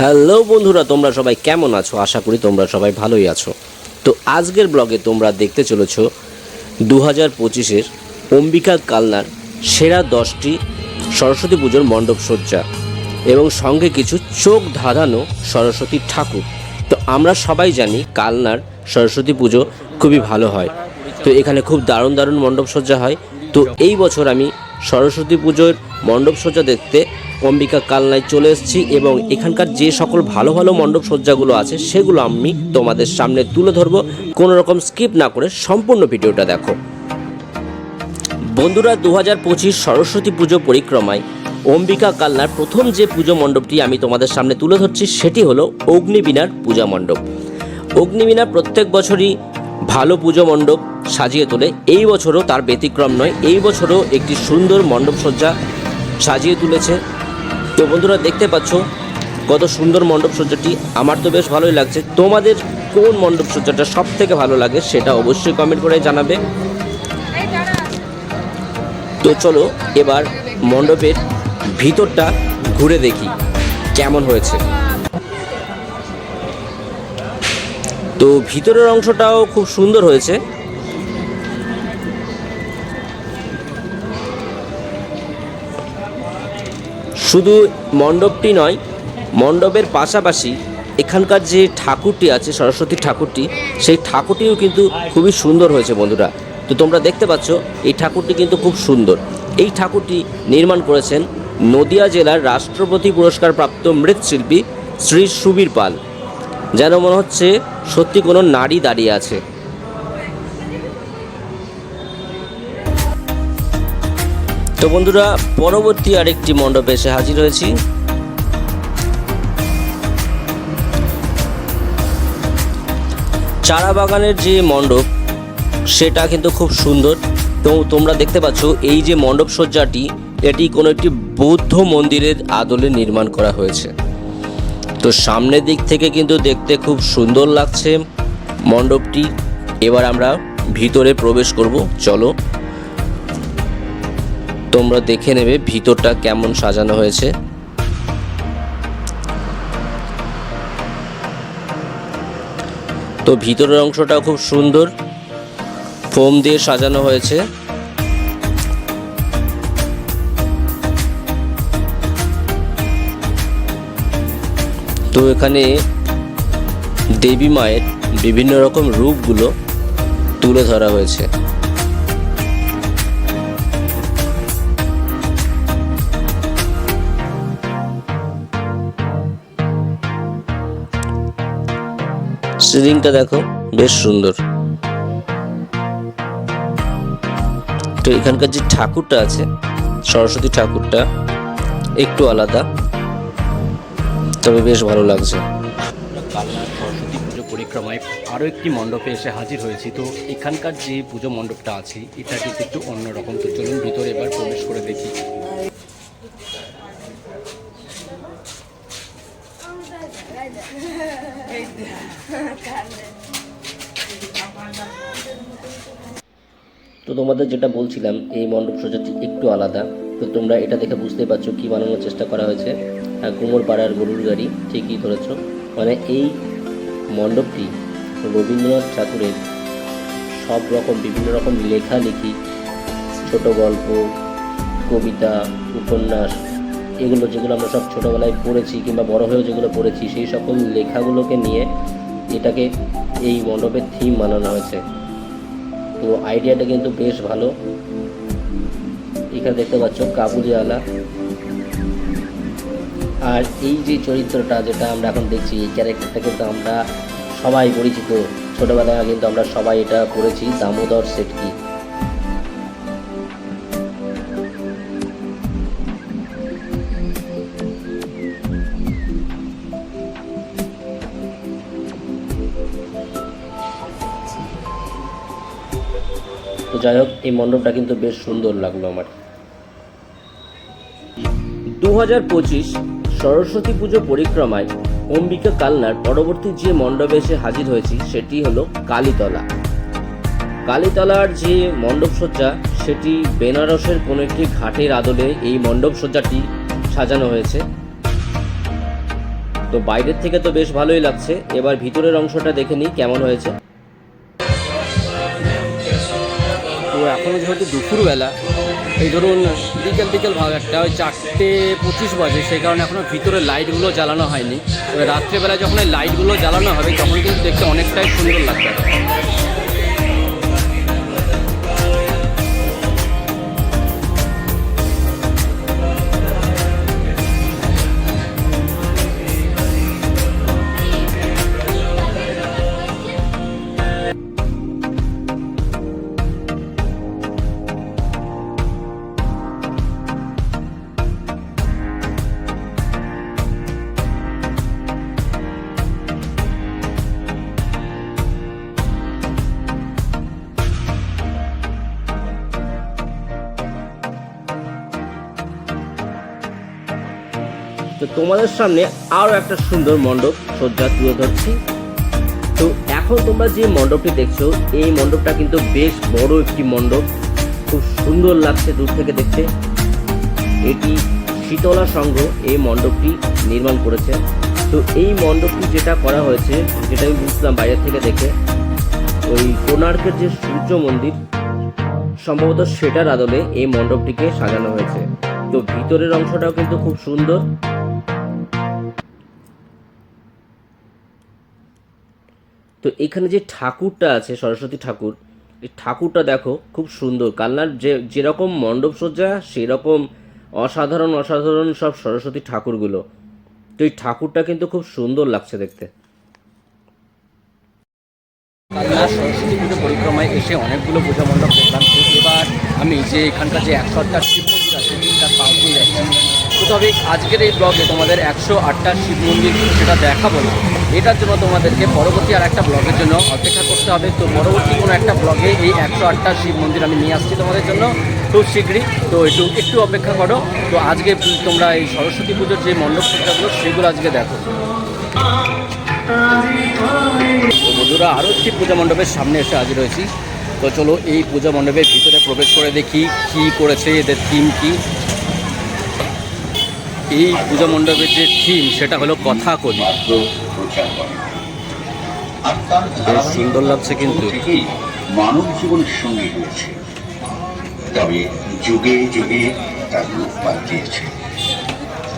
Hello বন্ধুরা, তোমরা সবাই কেমন আছো? আশা করি তোমরা সবাই ভালোই আছো। তো আজকের ব্লগে তোমরা দেখতে চলেছ দু হাজার পঁচিশের অম্বিকা কালনার সেরা দশটি সরস্বতী পুজোর মণ্ডপ সজ্জা এবং সঙ্গে কিছু চোখ ধাঁধানো সরস্বতী ঠাকুর। তো আমরা সবাই জানি কালনার সরস্বতী পুজো খুবই ভালো হয়। তো এখানে খুব দারুণ দারুণ মণ্ডপ সজ্জা হয়। তো এই বছর আমি সরস্বতী পুজোর মণ্ডপ সজ্জা দেখতে অম্বিকা কালনায় চলে এসেছি এবং এখানকার যে সকল ভালো ভালো মণ্ডপ সজ্জাগুলো আছে, সেগুলো আমি তোমাদের সামনে তুলে ধরবো। কোনো রকম স্কিপ না করে সম্পূর্ণ ভিডিওটা দেখো। বন্ধুরা দু হাজার পঁচিশ সরস্বতী পুজো পরিক্রমায় অম্বিকা কালনার প্রথম যে পুজো মণ্ডপটি আমি তোমাদের সামনে তুলে ধরছি, সেটি হলো অগ্নিবীণার পূজা মণ্ডপ। অগ্নিবীণা প্রত্যেক বছরই ভালো পুজো মণ্ডপ সাজিয়ে তোলে। এই বছরও তার ব্যতিক্রম নয়, এই বছরও একটি সুন্দর মণ্ডপ সজ্জা সাজিয়ে তুলেছে। তো বন্ধুরা দেখতে পাচ্ছ কত সুন্দর মণ্ডপ সজ্জাটি। আমার তো বেশ ভালোই লাগছে। তোমাদের কোন মণ্ডপ সজ্জাটা সব থেকে ভালো লাগে সেটা অবশ্যই কমেন্ট করে জানাবে। তো চলো এবার মণ্ডপের ভিতরটা ঘুরে দেখি কেমন হয়েছে। তো ভিতরের অংশটাও খুব সুন্দর হয়েছে। শুধু মণ্ডপটি নয়, মণ্ডপের পাশাপাশি এখানকার যে ঠাকুরটি আছে, সরস্বতী ঠাকুরটি, সেই ঠাকুরটিও কিন্তু খুবই সুন্দর হয়েছে বন্ধুরা। তো তোমরা দেখতে পাচ্ছ, এই ঠাকুরটি কিন্তু খুব সুন্দর। এই ঠাকুরটি নির্মাণ করেছেন নদিয়া জেলার রাষ্ট্রপতি পুরস্কার প্রাপ্ত মৃৎশিল্পী শ্রী সুবীর পাল। যেন মনে হচ্ছে সত্যি কোনো নারী দাঁড়িয়ে আছে। তো বন্ধুরা, পরবর্তী আরেকটি মণ্ডপে এসে হাজির হয়েছি। চারা বাগানের যে মণ্ডপ, সেটা কিন্তু খুব সুন্দর। তো তোমরা দেখতে পাচ্ছ, এই যে মণ্ডপ সজ্জাটি, এটি কোনো একটি বৌদ্ধ মন্দিরের আদলে নির্মাণ করা হয়েছে। তো সামনের দিক থেকে কিন্তু দেখতে খুব সুন্দর লাগছে মণ্ডপটি। এবার আমরা ভিতরে প্রবেশ করব। চলো তোমরা দেখে নেবে ভিতরটা কেমন সাজানো হয়েছে। তো ভিতরের অংশটা খুব সুন্দর। ফোম দিয়ে সাজানো হয়েছে। তো এখানে দেবী মায়ের বিভিন্ন রকম রূপগুলো তুলে ধরা হয়েছে। সিলিংটা দেখো, বেশ সুন্দর। তো এখানকার যে ঠাকুরটা আছে, সরস্বতী ঠাকুরটা, একটু আলাদা, তবে বেশ ভালো লাগছে। কালনার সরস্বতী পুজো পরিক্রমায় আরও একটি মণ্ডপে এসে হাজির হয়েছি। তো এখানকার যে পুজো মণ্ডপটা আছে, এটা কিন্তু একটু অন্যরকম। তোমাদের যেটা বলছিলাম, এই মণ্ডপ সজ্জাটি একটু আলাদা। তো তোমরা এটা দেখে বুঝতে পারছ কি বানানোর চেষ্টা করা হয়েছে। কুমোর পাড়ার গরুর গাড়ি, ঠিকই ধরেছো। মানে এই মণ্ডপটি রবীন্দ্রনাথ ঠাকুরের সব রকম, বিভিন্ন রকম লেখালেখি, ছোট গল্প, কবিতা, উপন্যাস, এগুলো যেগুলো আমরা সব ছোটোবেলায় পড়েছি কিংবা বড় হয়েও যেগুলো পড়েছি, সেই সকল লেখাগুলোকে নিয়ে এটাকে এই মণ্ডপের থিম বানানো হয়েছে। তো আইডিয়াটা কিন্তু বেশ ভালো। এখানে দেখতে পাচ্ছ কাবুলিওয়ালা আর এই যে চরিত্রটা যেটা আমরা এখন দেখছি, এই ক্যারেক্টারটা কিন্তু আমরা সবাই পরিচিত। ছোটবেলায় কিন্তু আমরা সবাই এটা করেছি, দামোদর সেটকি। যাই হোক, এই মণ্ডপটা কিন্তু বেশ সুন্দর লাগল আমার। দু হাজার পঁচিশ সরস্বতী পুজো পরিক্রমায় অম্বিকা কালনার পরবর্তী যে মণ্ডপে এসে হাজির হয়েছি, সেটি হলো কালীতলা। কালীতলার যে মণ্ডপ সজ্জা সেটি বেনারসের কোনো একটি ঘাটের আদলে এই মণ্ডপ সজ্জাটি সাজানো হয়েছে। তো বাইরের থেকে তো বেশ ভালোই লাগছে। এবার ভিতরের অংশটা দেখে নিই কেমন হয়েছে। তো এখন যেহেতু দুপুরবেলা, এই ধরুন বিকেল বিকেল ভাব একটা, ওই চারটে পঁচিশ বাজে, সেই কারণে এখনও ভিতরে লাইটগুলো জ্বালানো হয়নি। তবে রাত্রেবেলা যখন এই লাইটগুলো জ্বালানো হবে, তখন কিন্তু দেখতে অনেকটাই সুন্দর লাগবে। তো তোমাদের সামনে আরও একটা সুন্দর মণ্ডপ সজ্জা তুলে ধরছি। তো এখন তোমরা যে মণ্ডপটি দেখছ, এই মণ্ডপটা কিন্তু বেশ বড় একটি মণ্ডপ। খুব সুন্দর লাগছে দূর থেকে দেখতে। এটি শীতলা সংঘ এই মণ্ডপটি নির্মাণ করেছে। তো এই মণ্ডপটি যেটা করা হয়েছে, যেটা আমি বুঝলাম বাইরে থেকে দেখে, ওই কোণার্কের যে সূর্য মন্দির, সম্ভবত সেটার আদলে এই মণ্ডপটিকে সাজানো হয়েছে। তো ভিতরের অংশটাও কিন্তু খুব সুন্দর। তো এখানে যে ঠাকুরটা আছে, সরস্বতী ঠাকুর, এই ঠাকুরটা দেখো খুব সুন্দর। কালনার যে, যেরকম মণ্ডপ সজ্জা, সেরকম অসাধারণ অসাধারণ সব সরস্বতী ঠাকুরগুলো। তো এই ঠাকুরটা কিন্তু খুব সুন্দর লাগছে দেখতে। কালনা সরস্বতী পুজো পরিক্রমায় এসে অনেকগুলো পূজা মণ্ডপ দেখলাম। এবার আমি যে এখানকার যে একশো আটটা শিব মন্দির আছে তার দিয়ে তো তবে আজকের এই ব্লগে তোমাদের একশো আটটা শিব মন্দির সেটা দেখাবো না। এটার জন্য তোমাদেরকে পরবর্তী আর একটা ব্লগের জন্য অপেক্ষা করতে হবে। তো পরবর্তী কোনো একটা ব্লগে এই একশো আটটা শিব মন্দির আমি নিয়ে আসছি তোমাদের জন্য। খুব শীঘ্রই। তো একটু একটু অপেক্ষা করো। তো আজকে তোমরা এই সরস্বতী পুজোর যে মণ্ডপ সজ্জাগুলো সেগুলো আজকে দেখো। বন্ধুরা আরও একটি পূজা মণ্ডপের সামনে এসে হাজির হয়েছি। তো চলো এই পূজা মণ্ডপের ভিতরে প্রবেশ করে দেখি কি করেছে এদের থিম কি। এই পূজা মণ্ডপের যে থিম সেটা হলো কথা কলি। বেশ সুন্দর লাগছে কিন্তু। মানব জীবনের সঙ্গে রয়েছে। তবে যুগে যুগে তার রূপ পাল্টিয়েছে।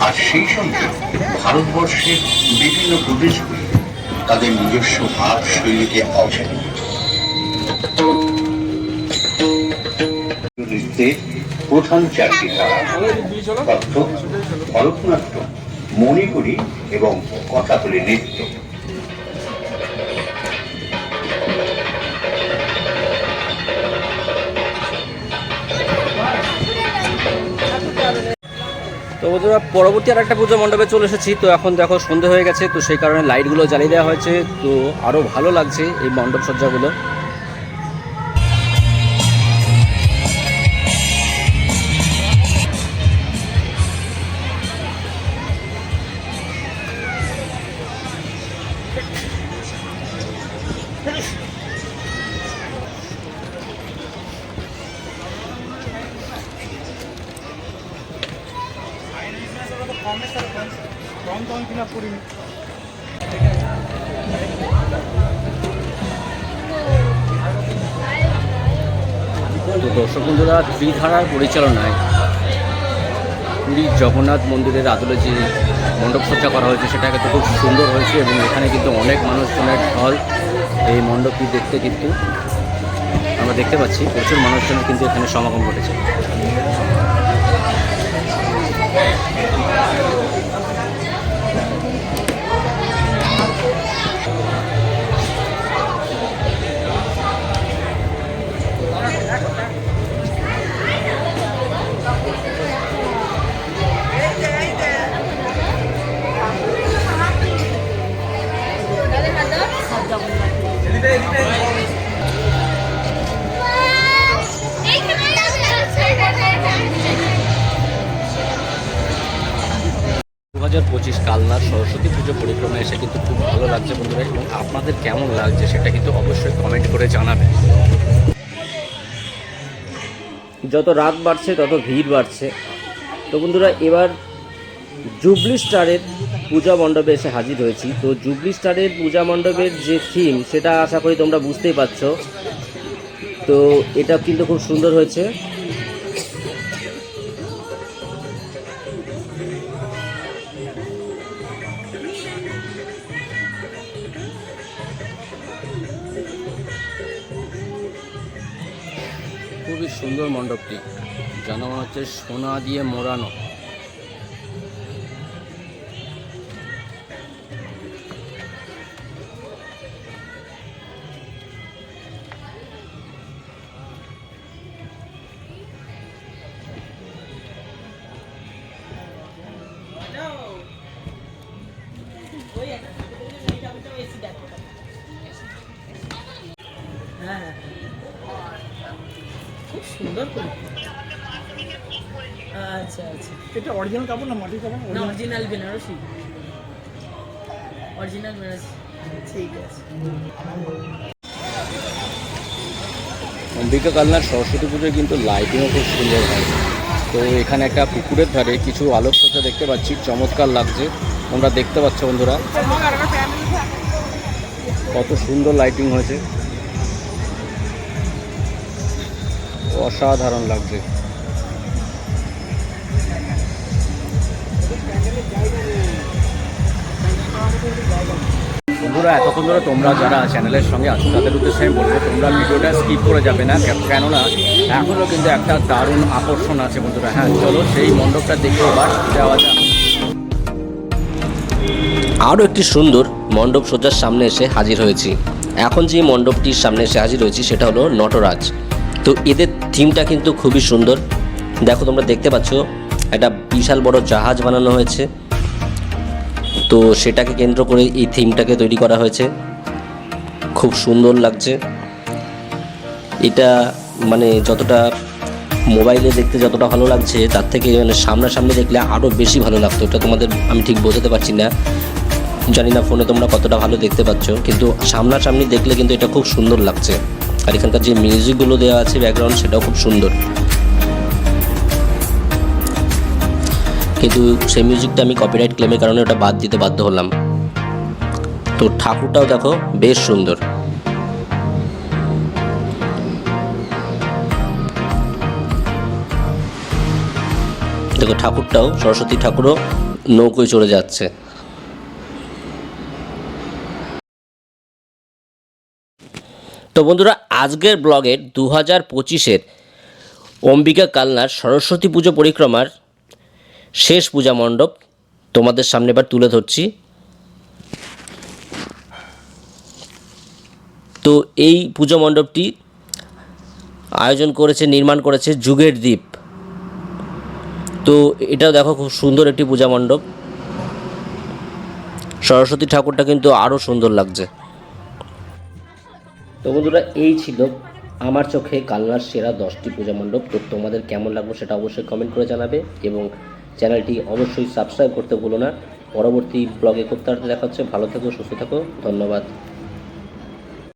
আর সেই সঙ্গে ভারতবর্ষের বিভিন্ন প্রদেশগুলি তাদের নিজস্ব ভাব শৈলীকে অবসানে প্রধান চারটি ধারা কত্থক ভরতনাট্যম মণিপুরী এবং কথাকলি নৃত্য। তো বন্ধুরা, পরবর্তী আর একটা পুজো মণ্ডপে চলে এসেছি। তো এখন দেখো সন্ধে হয়ে গেছে, তো সেই কারণে লাইটগুলো জ্বালিয়ে দেওয়া হয়েছে। তো আরও ভালো লাগছে এই মণ্ডপ সজ্জাগুলো। তো দর্শক বন্ধুরা, ত্রিধারার পরিচালনায় পুরীর জগন্নাথ মন্দিরের আদলে যে মণ্ডপ সজ্জা করা হয়েছে। সেটা কিন্তু খুব সুন্দর হয়েছে এবং এখানে কিন্তু অনেক মানুষজনের ঢল এই মণ্ডপটি দেখতে কিন্তু আমরা দেখতে পাচ্ছি। প্রচুর মানুষজনের কিন্তু এখানে সমাগম ঘটেছে। পরিক্রমা এসে কিন্তু খুব ভালো লাগছে বন্ধুরা, এবং আপনাদের কেমন লাগছে সেটা কিন্তু অবশ্যই কমেন্ট করে জানাবেন। যত রাত বাড়ছে, তত ভিড় বাড়ছে। তো বন্ধুরা, এবার জুবলি স্টারের পূজা মণ্ডপে এসে হাজির হয়েছি। তো জুবলি স্টারের পূজা মণ্ডপের যে থিম সেটা আশা করি তোমরা বুঝতেই পারছ। তো এটা কিন্তু খুব সুন্দর হয়েছে। সুন্দর মণ্ডপটি। যেন হচ্ছে সোনা দিয়ে মোড়ানো। অরিজিনাল কাপড় না মাটির কাপড়? না অরিজিনাল বেনারসি। অরিজিনাল বেনারসি। ঠিক আছে। অম্বিকা কালনার সরস্বতী পুজোয় কিন্তু লাইটিংও খুব সুন্দর হয়। তো এখানে একটা পুকুরের ধারে কিছু আলোকসজ্জা দেখতে পাচ্ছি চমৎকার লাগছে। তোমরা দেখতে পাচ্ছ বন্ধুরা। কত সুন্দর লাইটিং হয়েছে। অসাধারণ লাগছে। বন্ধুরা, এতক্ষণ ধরে তোমরা যারা চ্যানেলের সঙ্গে আছো, তাদের উদ্দেশ্যে আমি বলব, তোমরা ভিডিওটা স্কিপ করে যাবে না কেন- কেননা এখনও কিন্তু একটা দারুণ আকর্ষণ আছে বন্ধুরা। হ্যাঁ চলো সেই মণ্ডপটা দেখে এবার যাওয়া যাক। আরও একটি সুন্দর মণ্ডপ সজ্জার সামনে এসে হাজির হয়েছি। এখন যে মণ্ডপটির সামনে এসে হাজির হয়েছি, সেটা হলো নটরাজ। তো এদের থিমটা কিন্তু খুবই সুন্দর। দেখো, তোমরা দেখতে পাচ্ছ, একটা বিশাল বড় জাহাজ বানানো হয়েছে। তো সেটাকে কেন্দ্র করে এই থিমটাকে তৈরি করা হয়েছে। খুব সুন্দর লাগছে। এটা মানে যতটা মোবাইলে দেখতে যতটা ভালো লাগছে, তার থেকে মানে সামনাসামনি দেখলে আরও বেশি ভালো লাগতো। এটা তোমাদের আমি ঠিক বোঝাতে পারছি না। জানি না ফোনে তোমরা কতটা ভালো দেখতে পাচ্ছ, কিন্তু সামনাসামনি দেখলে কিন্তু এটা খুব সুন্দর লাগছে। আর এখানকার যে মিউজিকগুলো দেওয়া আছে ব্যাকগ্রাউন্ড সেটাও খুব সুন্দর। কিন্তু সেই মিউজিকটা আমি কপিরাইট ক্লেমের কারণে ওটা বাদ দিতে বাধ্য হলাম। তো ঠাকুরটাও দেখো বেশ সুন্দর। দেখো ঠাকুরটাও, সরস্বতী ঠাকুরও নৌকোয় চড়ে যাচ্ছে। তো বন্ধুরা, আজকের ব্লগের দু হাজার পঁচিশের অম্বিকা কালনার সরস্বতী পুজো পরিক্রমার শেষ পূজা মণ্ডপ তোমাদের সামনে এবার তুলে ধরছি। তো এই পুজো মণ্ডপটি আয়োজন করেছে, নির্মাণ করেছে যুগের দ্বীপ। তো এটাও দেখো খুব সুন্দর একটি পূজা মণ্ডপ। সরস্বতী ঠাকুরটা কিন্তু আরও সুন্দর লাগছে। তো বন্ধুরা, এই ছিল আমার চোখে কালনার সেরা দশটি পূজা মণ্ডপ। তো তোমাদের কেমন লাগল সেটা অবশ্যই কমেন্ট করে জানাবে এবং চ্যানেলটি অবশ্যই সাবস্ক্রাইব করতে ভুলো না। পরবর্তী ব্লগে করতে দেখা হচ্ছে ভালো থেকো, সুস্থ থাকো। ধন্যবাদ।